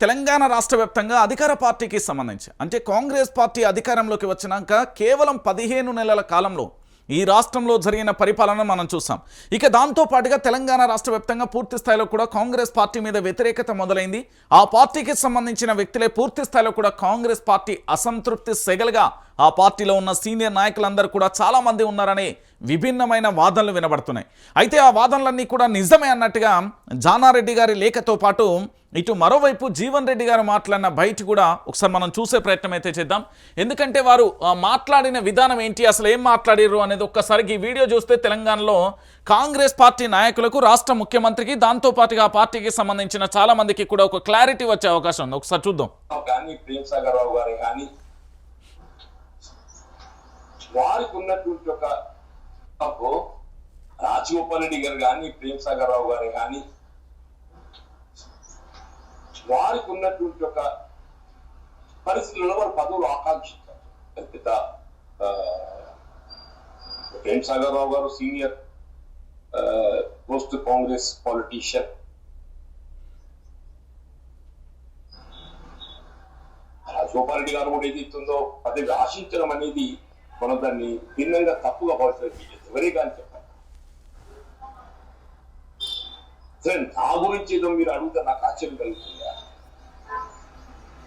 తెలంగాణ రాష్ట్ర వ్యాప్తంగా అధికార పార్టీకి సంబంధించి అంటే కాంగ్రెస్ పార్టీ అధికారంలోకి వచ్చినాక కేవలం పదిహేను నెలల కాలంలో ఈ రాష్ట్రంలో జరిగిన పరిపాలన మనం చూసాం. ఇక దాంతో పాటుగా తెలంగాణ రాష్ట్ర వ్యాప్తంగా పూర్తి స్థాయిలో కూడా కాంగ్రెస్ పార్టీ మీద వ్యతిరేకత మొదలైంది. ఆ పార్టీకి సంబంధించిన వ్యక్తులే పూర్తి స్థాయిలో కూడా కాంగ్రెస్ పార్టీ అసంతృప్తి సెగలుగా ఆ పార్టీలో ఉన్న సీనియర్ నాయకులందరూ కూడా చాలామంది ఉన్నారని విభిన్నమైన వాదనలు వినబడుతున్నాయి. అయితే ఆ వాదనలన్నీ కూడా నిజమే అన్నట్టుగా జానారెడ్డి గారి లేఖతో పాటు ఇటు మరోవైపు జీవన్ రెడ్డి గారు మాట్లాడిన బయట కూడా ఒకసారి మనం చూసే ప్రయత్నం అయితే చేద్దాం. ఎందుకంటే వారు మాట్లాడిన విధానం ఏంటి అసలు ఏం మాట్లాడారు అనేది ఒక్కసారి ఈ వీడియో చూస్తే తెలంగాణలో కాంగ్రెస్ పార్టీ నాయకులకు రాష్ట్ర ముఖ్యమంత్రికి దాంతో పాటుగా ఆ పార్టీకి సంబంధించిన చాలా మందికి కూడా ఒక క్లారిటీ వచ్చే అవకాశం ఉంది. ఒకసారి చూద్దాం కానీ ప్రేమ్ సాగర్ రావు గారు కానీ వారికి ఉన్నటువంటి ఒక రాజగోపాల్ రెడ్డి గారు కానీ ప్రేమ్ సాగర్ రావు గారు కానీ వారికి ఉన్నటువంటి ఒక పరిస్థితుల్లో వారు పదవులు ఆకాంక్షించారు. పెద్ద Prem Sagar Rao garu senior post Congress politician. Rajagopal Reddy garu కూడా ఏదైతుందో పదవి ఆశించడం అనేది మనం దాన్ని భిన్నంగా తప్పుగా భావించడం ఎవరే కానీ చెప్పాలి. సరే నా గురించి ఏదో మీరు అడిగితే నాకు ఆశ్చర్యం కలుగుతుందా?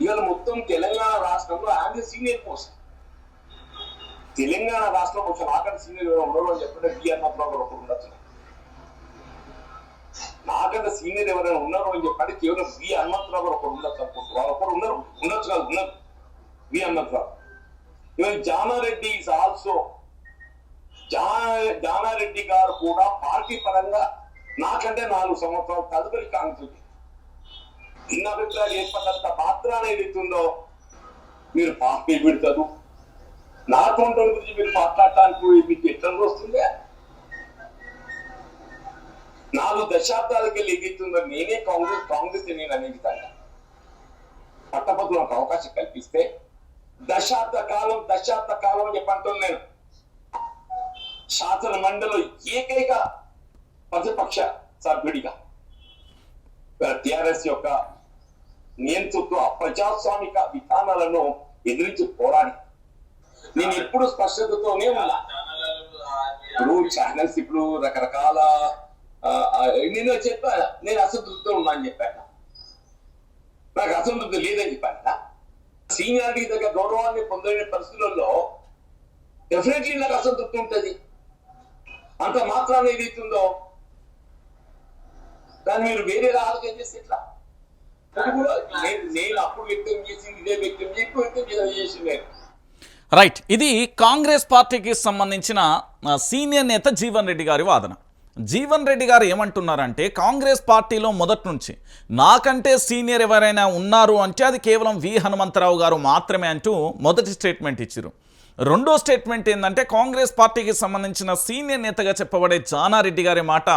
ఇవాళ మొత్తం తెలంగాణ రాష్ట్రంలో ఆమె సీనియర్ పోస్ట్. తెలంగాణ రాష్ట్రం కొంచెం నాకంటే సీనియర్ ఎవరు ఉండరు అని చెప్పంటే బిఆర్ మాత్రం ఒకరు ఉండొచ్చు. నాకన్నా సీనియర్ ఎవరైనా ఉన్నారు అని చెప్పండి కేవలం వి హనుమంతరావు గారు ఒకరు ఉండొచ్చు అనుకుంటున్నారు. ఒకరు ఉన్నారు ఉండొచ్చు కాదు ఉన్నారు. V Hanumantha Rao Jana Reddy is also Jana Reddy garu కూడా పార్టీ పరంగా నాకంటే నాలుగు సంవత్సరాలు తదుపరి కాంగ్రెస్ ఇన్న అభిప్రాయాలు ఏర్పడినంత అనేది ఉందో మీరు పార్టీ పెడతారు నా కొంటల గురించి మీరు మాట్లాడటానికి మీకు ఎట్లా వస్తుందే? నాలుగు దశాబ్దాలకి లెగిస్తుందో నేనే కాంగ్రెస్ కాంగ్రెస్ నేను అనేది విధంగా నాకు అవకాశం కల్పిస్తే దశాబ్ద కాలం దశాబ్ద కాలం అని చెప్పంటున్నాను నేను. శాసన మండలి ఏకైక ప్రతిపక్ష సభ్యుడిగా టిఆర్ఎస్ యొక్క నియంతృత్వ ప్రజాస్వామిక విధానాలను ఎదిరించి పోరాడి. నేను ఎప్పుడు స్పష్టతతోనే ఉన్నా. ఇప్పుడు ఛానల్స్ ఇప్పుడు రకరకాల నేను చెప్పాను నేను అసంతృప్తితో ఉన్నా అని చెప్పాను. నాకు అసంతృప్తి లేదని చెప్పాను. సీనియారిటీ దగ్గర గౌరవాన్ని పొందలేని పరిస్థితులలో డెఫినెట్లీ నాకు అసంతృప్తి ఉంటుంది. అంత మాత్రాన ఏదైతుందో దాన్ని మీరు వేరే ఆలోచన చేస్తే ఎట్లా? నేను అప్పుడు వ్యక్తం చేసింది ఇదే వ్యక్తం చేసి వ్యక్తం చేసి చేసింది నేను. రైట్ ఇది కాంగ్రెస్ పార్టీకి సంబంధించిన సీనియర్ నేత జీవన్ రెడ్డి గారి వాదన. జీవన్ రెడ్డి గారు ఏమంటున్నారంటే కాంగ్రెస్ పార్టీలో మొదటి నుంచి నాకంటే సీనియర్ ఎవరైనా ఉన్నారు అంటే అది కేవలం వి హనుమంతరావు గారు మాత్రమే అంటూ మొదటి స్టేట్మెంట్ ఇచ్చారు రెండో స్టేట్మెంట్ ఏంటంటే కాంగ్రెస్ పార్టీకి సంబంధించిన సీనియర్ నేతగా చెప్పబడే జానారెడ్డి గారి మాట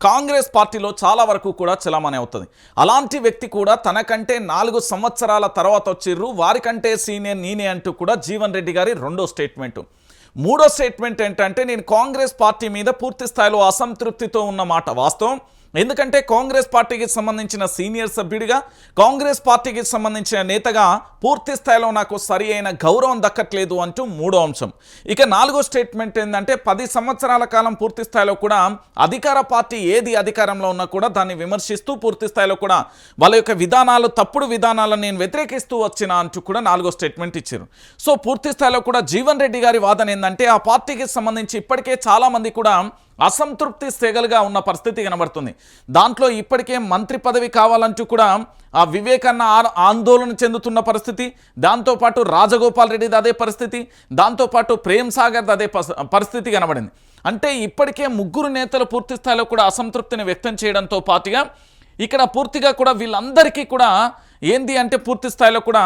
కాంగ్రెస్ పార్టీలో చాలా వరకు కూడా చలామణి అవుతుంది. అలాంటి వ్యక్తి కూడా తనకంటే నాలుగు సంవత్సరాల తర్వాత వచ్చిర్రు వారికంటే సీనియర్ నేనే అంటూ కూడా జీవన్ రెడ్డి గారి రెండో స్టేట్మెంటు. మూడో స్టేట్మెంట్ ఏంటంటే నేను కాంగ్రెస్ పార్టీ మీద పూర్తి స్థాయిలో అసంతృప్తితో ఉన్న మాట. వాస్తవం? ఎందుకంటే కాంగ్రెస్ పార్టీకి సంబంధించిన సీనియర్ సభ్యుడిగా కాంగ్రెస్ పార్టీకి సంబంధించిన నేతగా పూర్తి స్థాయిలో నాకు సరి అయిన గౌరవం దక్కట్లేదు అంటూ మూడో అంశం. ఇక నాలుగో స్టేట్మెంట్ ఏంటంటే పది సంవత్సరాల కాలం పూర్తి స్థాయిలో కూడా అధికార పార్టీ ఏది అధికారంలో ఉన్నా కూడా దాన్ని విమర్శిస్తూ పూర్తి స్థాయిలో కూడా వాళ్ళ యొక్క విధానాలు తప్పుడు విధానాలను నేను వ్యతిరేకిస్తూ వచ్చిన అంటూ కూడా నాలుగో స్టేట్మెంట్ ఇచ్చారు. సో పూర్తి స్థాయిలో కూడా జీవన్ రెడ్డి గారి వాదన ఏంటంటే ఆ పార్టీకి సంబంధించి ఇప్పటికే చాలామంది కూడా అసంతృప్తి సెగలుగా ఉన్న పరిస్థితి కనబడుతుంది. దాంట్లో ఇప్పటికే మంత్రి పదవి కావాలంటూ కూడా ఆ వివేకన్న ఆందోళన చెందుతున్న పరిస్థితి దాంతోపాటు రాజగోపాల్ రెడ్డిది అదే పరిస్థితి దాంతోపాటు ప్రేమ్ సాగర్ది అదే పరిస్థితి కనబడింది. అంటే ఇప్పటికే ముగ్గురు నేతలు పూర్తి స్థాయిలో కూడా అసంతృప్తిని వ్యక్తం చేయడంతో పాటుగా ఇక్కడ పూర్తిగా కూడా వీళ్ళందరికీ కూడా ఏంది అంటే పూర్తి స్థాయిలో కూడా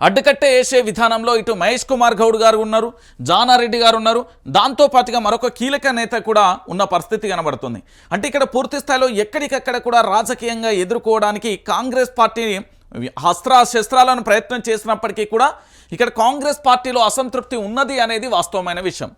అడ్డుకట్టే వేసే విధానంలో ఇటు మహేష్ కుమార్ గౌడ్ గారు ఉన్నారు జానారెడ్డి గారు ఉన్నారు. దాంతోపాటుగా మరొక కీలక నేత కూడా ఉన్న పరిస్థితి కనబడుతుంది. అంటే ఇక్కడ పూర్తి స్థాయిలో ఎక్కడికక్కడ కూడా రాజకీయంగా ఎదుర్కోవడానికి కాంగ్రెస్ పార్టీ అస్త్ర శస్త్రాలను ప్రయత్నం చేసినప్పటికీ కూడా ఇక్కడ కాంగ్రెస్ పార్టీలో అసంతృప్తి ఉన్నది అనేది వాస్తవమైన విషయం.